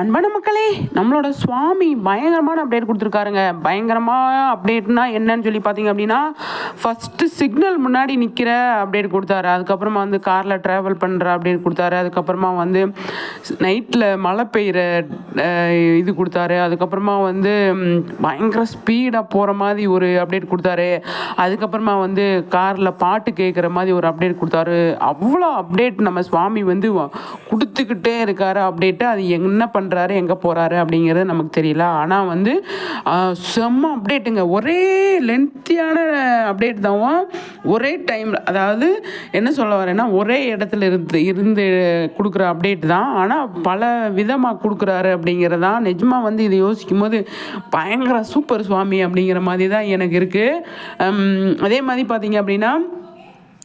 அன்பான மக்களே நம்மளோட சுவாமி பயங்கரமான அப்டேட் கொடுத்துருக்காருங்க. பயங்கரமாக அப்டேட்னா என்னன்னு சொல்லி பார்த்தீங்க அப்படின்னா ஃபஸ்ட்டு சிக்னல் முன்னாடி நிற்கிற அப்டேட் கொடுத்தாரு. அதுக்கப்புறமா வந்து காரில் ட்ராவல் பண்ணுற அப்டேட் கொடுத்தாரு. அதுக்கப்புறமா வந்து நைட்டில் மழை பெய்கிற இது கொடுத்தாரு. அதுக்கப்புறமா வந்து பயங்கர ஸ்பீடாக போகிற மாதிரி ஒரு அப்டேட் கொடுத்தாரு. அதுக்கப்புறமா வந்து காரில் பாட்டு கேட்குற மாதிரி ஒரு அப்டேட் கொடுத்தாரு. அவ்வளோ அப்டேட் நம்ம சுவாமி வந்து கொடுத்துக்கிட்டே இருக்காரு. அப்டேட்டு அது என்ன பண்ணுறாரு எங்கே போகிறாரு அப்படிங்கிறது நமக்கு தெரியல. ஆனால் வந்து செம்ம அப்டேட்டுங்க ஒரே லென்த்தியான அப்டேட் தான் ஒரே டைமில் அதாவது என்ன சொல்ல வரேன்னா ஒரே இடத்துல இருந்து இருந்து கொடுக்குற அப்டேட் தான். ஆனால் பல விதமாக கொடுக்குறாரு அப்படிங்கிறது தான் நிஜமாக வந்து இதை யோசிக்கும் போது பயங்கர சூப்பர் சுவாமி அப்படிங்கிற மாதிரி தான் எனக்கு இருக்குது அதே மாதிரி பார்த்தீங்க அப்படின்னா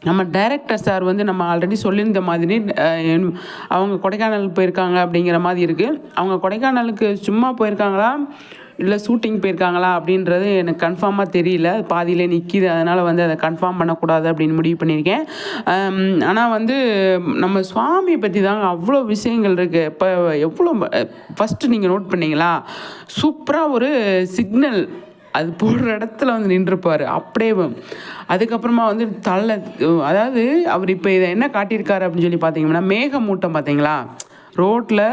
நம்ம டைரக்டர் சார் வந்து நம்ம ஆல்ரெடி சொல்லியிருந்த மாதிரி அவங்க கொடைக்கானலுக்கு போயிருக்காங்க அப்படிங்கிற மாதிரி இருக்குது அவங்க கொடைக்கானலுக்கு சும்மா போயிருக்காங்களா? இல்லை ஷூட்டிங் போயிருக்காங்களா அப்படின்றது எனக்கு கன்ஃபார்மாக தெரியல. பாதியிலே நிற்கிது அதனால் வந்து அதை கன்ஃபார்ம் பண்ணக்கூடாது அப்படின்னு முடிவு பண்ணியிருக்கேன். ஆனால் வந்து நம்ம சுவாமியை பற்றி தாங்க அவ்வளோ விஷயங்கள் இருக்குது இப்போ எவ்வளோ ஃபஸ்ட்டு நீங்கள் நோட் பண்ணீங்களா? சூப்பராக ஒரு சிக்னல் அது போடுற இடத்துல வந்து நின்றுப்பார். அப்படியே அதுக்கப்புறமா வந்து தலை அதாவது அவர் இப்போ இதை என்ன காட்டியிருக்காரு அப்படின்னு சொல்லி பார்த்தீங்கன்னா மேகமூட்டம் பார்த்தீங்களா ரோட்டில்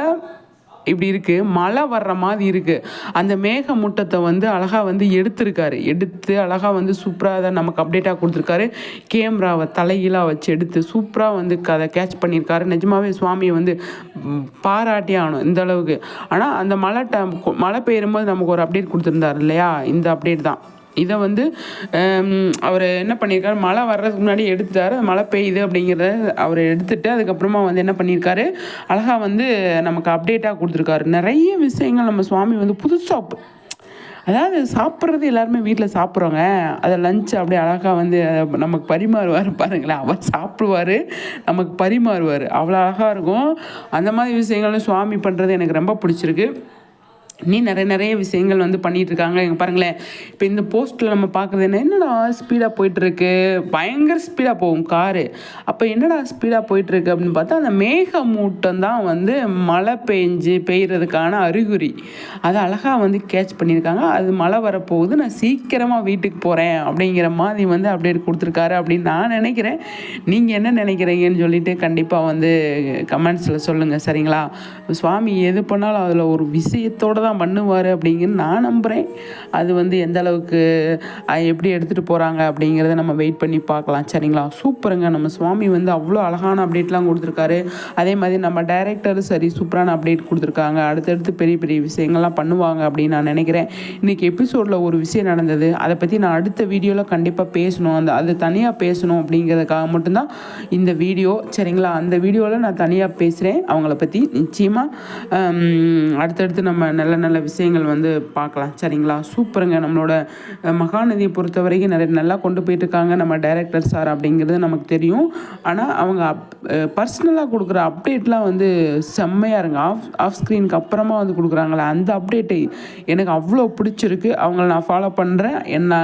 இப்படி இருக்குது மழை வர்ற மாதிரி இருக்குது அந்த மேகமூட்டத்தை வந்து அழகாக வந்து எடுத்திருக்காரு. எடுத்து அழகாக வந்து சூப்பராக அதை நமக்கு அப்டேட்டாக கொடுத்துருக்காரு. கேமராவை தலைகீழாக வச்சு எடுத்து சூப்பராக வந்து அதை கேட்ச் பண்ணியிருக்காரு. நிஜமாவே சுவாமியை வந்து பாராட்டி ஆகணும் இந்த அளவுக்கு. ஆனால் அந்த மழை டைம் மழை பெய்யும்போது நமக்கு ஒரு அப்டேட் கொடுத்துருந்தாரு இல்லையா? இந்த அப்டேட் தான். இதை வந்து அவர் என்ன பண்ணியிருக்காரு? மழை வர்றதுக்கு முன்னாடி எடுத்துட்டாரு. மழை பெய்யுது அப்படிங்கிறத அவர் எடுத்துட்டு அதுக்கப்புறமா வந்து என்ன பண்ணியிருக்காரு? அழகாக வந்து நமக்கு அப்டேட்டாக கொடுத்துருக்காரு. நிறைய விஷயங்கள் நம்ம சுவாமி வந்து புதுசாக அதாவது சாப்பிட்றது எல்லாருமே வீட்டில் சாப்பிட்றோங்க அதை லஞ்ச் அப்படியே அழகாக வந்து நமக்கு பரிமாறுவார் பாருங்களேன். அவர் சாப்பிடுவார் நமக்கு பரிமாறுவார். அவ்வளோ அழகாக இருக்கும். அந்த மாதிரி விஷயங்களும் சுவாமி பண்ணுறது எனக்கு ரொம்ப பிடிச்சிருக்கு. நீ நிறைய நிறைய விஷயங்கள் வந்து பண்ணிகிட்டு இருக்காங்க இங்கே பாருங்களேன். இப்போ இந்த போஸ்ட்டில் நம்ம பார்க்குறது என்ன? என்னடா ஸ்பீடாக போயிட்டுருக்கு? பயங்கர ஸ்பீடாக போகும் காரு. அப்போ என்னடா ஸ்பீடாக போயிட்டுருக்கு அப்படின்னு பார்த்தா அந்த மேகமூட்டம் தான் வந்து மழை பெஞ்சு பெய்கிறதுக்கான அறிகுறி. அதை அழகாக வந்து கேட்ச் பண்ணியிருக்காங்க. அது மழை வரப்போகுது. நான் சீக்கிரமாக வீட்டுக்கு போகிறேன் அப்படிங்கிற மாதிரி வந்து அப்டேட் கொடுத்துருக்காரு அப்படின்னு நான் நினைக்கிறேன். நீங்கள் என்ன நினைக்கிறீங்கன்னு சொல்லிட்டு கண்டிப்பாக வந்து கமெண்ட்ஸில் சொல்லுங்கள் சரிங்களா? சுவாமி எது பண்ணாலும் அதில் ஒரு விஷயத்தோடு தான் தான் பண்ணுவார் அப்படிங்கிறது நான் நம்புகிறேன் அது வந்து எந்த அளவுக்கு எப்படி எடுத்துகிட்டு போகிறாங்க அப்படிங்கிறத நம்ம வெயிட் பண்ணி பார்க்கலாம். சரிங்களா? சூப்பருங்க. நம்ம சுவாமி வந்து அவ்வளோ அழகான அப்டேட்லாம் கொடுத்துருக்காரு. அதே மாதிரி நம்ம டைரக்டர் சரி சூப்பரான அப்டேட் கொடுத்துருக்காங்க. அடுத்தடுத்து பெரிய பெரிய விஷயங்கள்லாம் பண்ணுவாங்க அப்படின்னு நான் நினைக்கிறேன். இன்றைக்கி எபிசோடில் ஒரு விஷயம் நடந்தது. அதை பற்றி நான் அடுத்த வீடியோவில் கண்டிப்பாக பேசணும். அந்த அது தனியாக பேசணும் அப்படிங்கிறதுக்காக மட்டும்தான் இந்த வீடியோ சரிங்களா? அந்த வீடியோவில் நான் தனியாக பேசுகிறேன் அவங்கள பற்றி நிச்சயமாக அடுத்தடுத்து நம்ம நல்ல நல்ல விஷயங்கள் வந்து பார்க்கலாம். சரிங்களா? சூப்பருங்க. நம்மளோட மகாநதியை பொறுத்த வரைக்கும் நிறைய நல்லா கொண்டு போயிட்டுருக்காங்க. நம்ம டைரக்டர் சார் அப்படிங்கிறது நமக்கு தெரியும். ஆனால் அவங்க அப் பர்சனலாக கொடுக்குற அப்டேட்லாம் வந்து செம்மையாக இருங்க. ஆஃப் ஆஃப் ஸ்க்ரீனுக்கு அப்புறமா வந்து கொடுக்குறாங்களே. அந்த அப்டேட்டு எனக்கு அவ்வளோ பிடிச்சிருக்கு. அவங்கள நான் ஃபாலோ பண்ணுறேன் என்ன